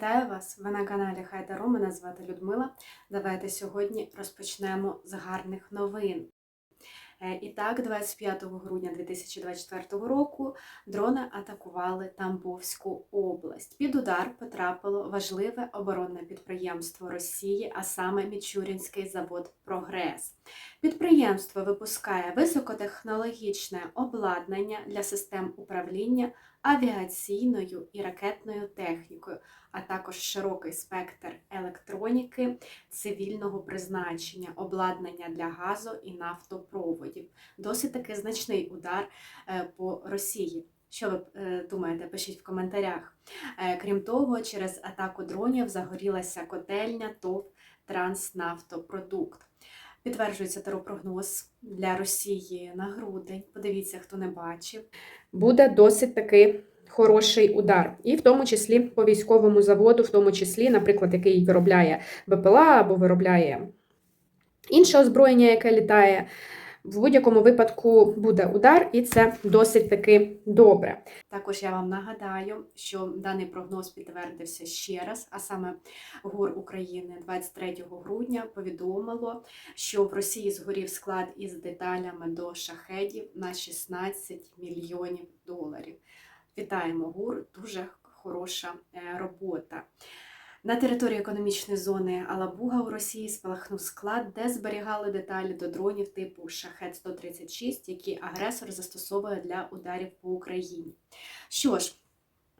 Вітаю вас! Ви на каналі Хайдару. Мене звати Людмила. Давайте сьогодні розпочнемо з гарних новин. Е, І так, 25 грудня 2024 року дрони атакували Тамбовську область. Під удар потрапило важливе оборонне підприємство Росії, а саме Мічурінський завод Прогрес. Підприємство випускає високотехнологічне обладнання для систем управління авіаційною і ракетною технікою, а також широкий спектр електроніки цивільного призначення, обладнання для газу і нафтопроводів. Досить таки значний удар е, по Росії. Що ви е, думаєте? Пишіть в коментарях. Е, Крім того, через атаку дронів загорілася котельня ТОВ Транснафтопродукт. Підтверджується теропрогноз для Росії на грудень. Подивіться, хто не бачив. Буде досить таки хороший удар, і в тому числі по військовому заводу, в тому числі, наприклад, який виробляє БПЛА або виробляє інше озброєння, яке літає. В будь-якому випадку буде удар, і це досить таки добре. Також я вам нагадаю, що даний прогноз підтвердився ще раз, а саме ГУР України 23 грудня повідомило, що в Росії згорів склад із деталями до шахедів на 16 мільйонів доларів. Вітаємо ГУР, дуже хороша е, робота. На території економічної зони Алабуга у Росії спалахнув склад, де зберігали деталі до дронів типу Шахет-136, які агресор застосовує для ударів по Україні. Що ж,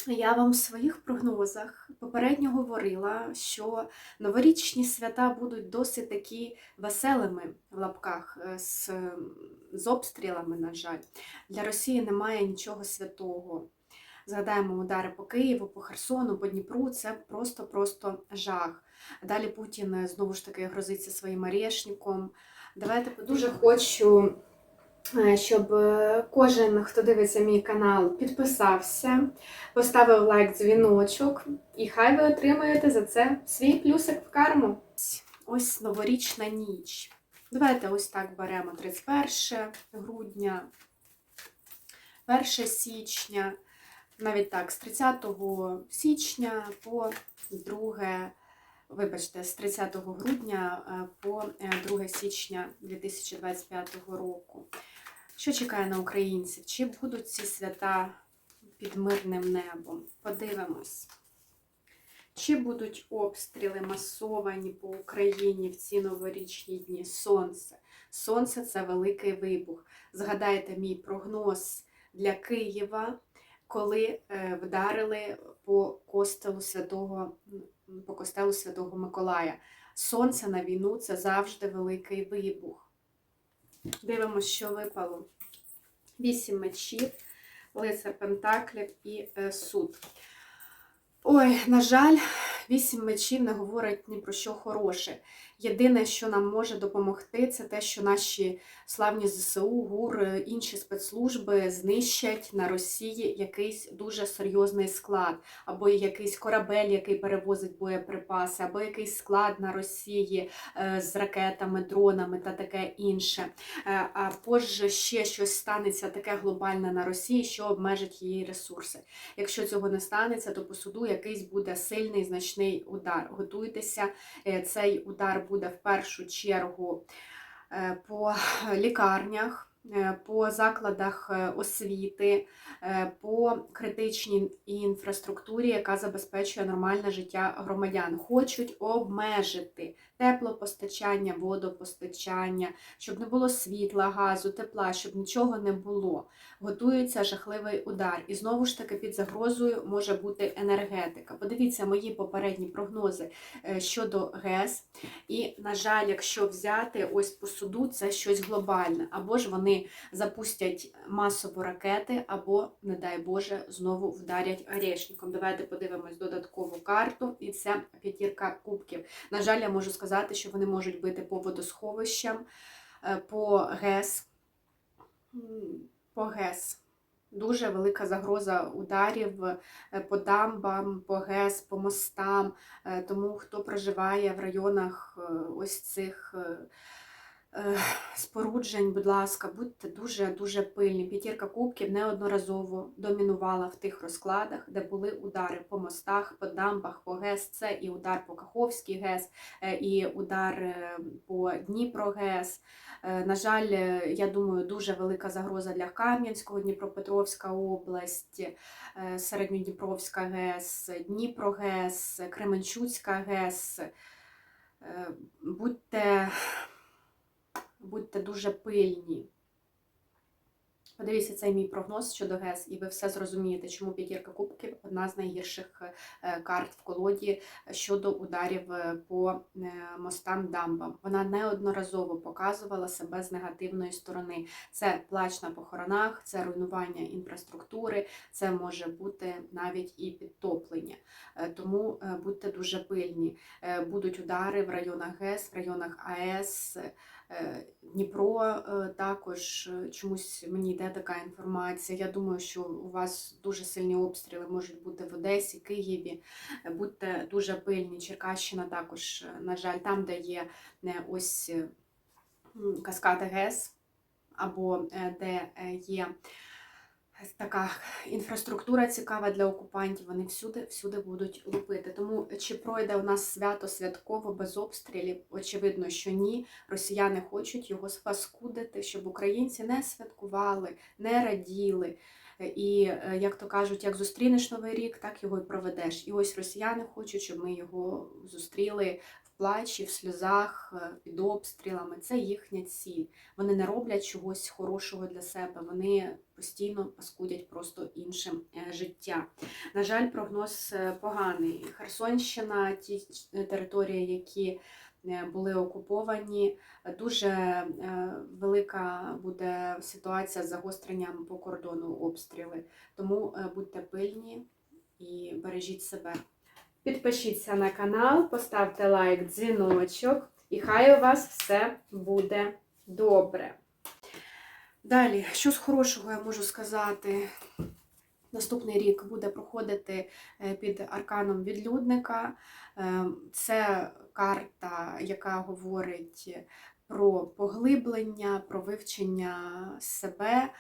я вам в своїх прогнозах попередньо говорила, що новорічні свята будуть досить такі веселими в лапках е, з, з обстрілами, на жаль. Для Росії немає нічого святого. Згадаємо удари по Києву, по Херсону, по Дніпру. Це просто-просто жах. Далі Путін е, знову ж таки грозиться своїм орешником. Давайте дуже хочу, е, щоб е, кожен, хто дивиться мій канал, підписався, поставив лайк, дзвіночок, і хай ви отримаєте за це свій плюсик в карму. Ось новорічна ніч. Давайте ось так беремо 31 грудня, 1 січня навіть так, з 30 січня по 2, вибачте, з 30 грудня е, по 2 січня 2025 року. Що чекає на українців? Чи будуть ці свята під мирним небом? Подивимось. Чи будуть обстріли масовані по Україні в ці новорічні дні? Сонце. Сонце це великий вибух. Згадайте мій прогноз для Києва коли е, вдарили по костелу святого, по костелу Святого Миколая. Сонце на війну це завжди великий вибух. Дивимося, що випало. Вісім мечів, лицар Пентаклів і е, суд. Ой, на жаль, вісім мечів не говорить ні про що хороше. Єдине, що нам може допомогти, це те, що наші славні ЗСУ, ГУР, інші спецслужби знищать на Росії якийсь дуже серйозний склад, або якийсь корабель, який перевозить боєприпаси, або якийсь склад на Росії е, з ракетами, дронами та таке інше. Е, а позже ще щось станеться таке глобальне на Росії, що обмежить її ресурси. Якщо цього не станеться, то по суду якийсь буде сильний значний удар. Готуйтеся, е, цей удар буде в першу чергу е, по лікарнях, по закладах е, освіти, по критичній інфраструктурі, яка забезпечує нормальне життя громадян. Хочуть обмежити теплопостачання, водопостачання, щоб не було світла, газу, тепла, щоб нічого не було. Готується жахливий удар. І знову ж таки під загрозою може бути енергетика. Подивіться мої попередні прогнози щодо ГЕС. І, на жаль, якщо взяти ось по суду, це щось глобальне. Або ж вони запустять масово ракети, або, не дай Боже, знову вдарять орешником. Давайте подивимось додаткову карту, і це п'ятірка кубків. На жаль, я можу сказати, що вони можуть бити по водосховищам, е, по ГЕС. По ГЕС. Дуже велика загроза ударів е, по дамбам, по ГЕС, по мостам. Е, Тому хто проживає в районах ось цих споруджень, будь ласка, будьте дуже-дуже пильні. П'ятірка кубків неодноразово домінувала в тих розкладах, де були удари по мостах, по дамбах, по ГЕС. Це і удар по Каховській ГЕС, е, і удар е, по Дніпро ГЕС. Е, На жаль, я думаю, дуже велика загроза для Кам'янського, Дніпропетровська область, Середньодніпровська ГЕС, Дніпро ГЕС, Кременчуцька ГЕС. Будьте, будьте дуже пильні. Подивіться цей мій прогноз щодо ГЕС, і ви все зрозумієте, чому п'ятірка кубків одна з найгірших е, карт в колоді щодо ударів е, по е, мостам дамбам. Вона неодноразово показувала себе з негативної сторони. Це плач на похоронах, це руйнування інфраструктури, це може бути навіть і підтоплення. Е, Тому е, будьте дуже пильні. Е, Будуть удари в районах ГЕС, в районах АЕС. Е, Дніпро е, також е, чомусь мені йде така інформація. Я думаю, що у вас дуже сильні обстріли можуть бути в Одесі, Києві. Будьте дуже пильні. Черкащина також, на жаль, там, де є ось Каскад-ГЕС або де є така інфраструктура цікава для окупантів, вони всюди, всюди будуть лупити. Тому чи пройде у нас свято святково без обстрілів? Очевидно, що ні. Росіяни хочуть його спаскудити, щоб українці не святкували, не раділи. І, е, як то кажуть, як зустрінеш новий рік, так його і проведеш. І ось росіяни хочуть, щоб ми його зустріли в плачі, в сльозах, е, під обстрілами. Це їхня ціль. Вони не роблять чогось хорошого для себе. Вони постійно паскудять просто іншим е, життя. На жаль, прогноз е, поганий. Херсонщина, ті території, які були окуповані, дуже велика буде ситуація з загостренням по кордону обстріли. Тому будьте пильні і бережіть себе. Підпишіться на канал, поставте лайк, дзвіночок, і хай у вас все буде добре. Далі, що з хорошого я можу сказати? Наступний рік буде проходити е, під арканом відлюдника. Е, Це карта, яка говорить про поглиблення, про вивчення себе.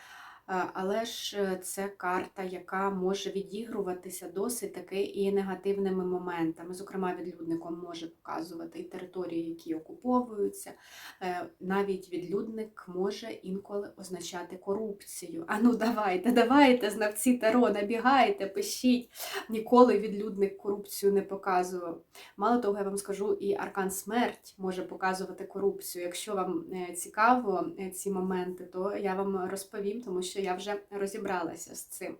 Але ж е, це карта, яка може відігруватися досить таки і негативними моментами. Зокрема, відлюдником може показувати і території, які окуповуються. Е, Навіть відлюдник може інколи означати корупцію. А ну давайте, давайте, знавці Таро, набігайте, пишіть. Ніколи відлюдник корупцію не показував. Мало того, я вам скажу, і аркан смерть може показувати корупцію. Якщо вам е, цікаво ці моменти, то я вам розповім, тому що я вже розібралася з цим.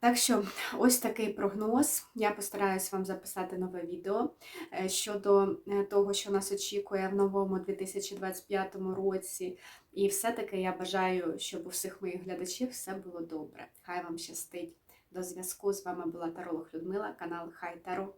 Так що, ось такий прогноз. Я постараюсь вам записати нове відео е, щодо е, того, що нас очікує в новому 2025 році. І все-таки я бажаю, щоб у всіх моїх глядачів все було добре. Хай вам щастить. До зв'язку з вами була Таролог Людмила, канал Хай Таро.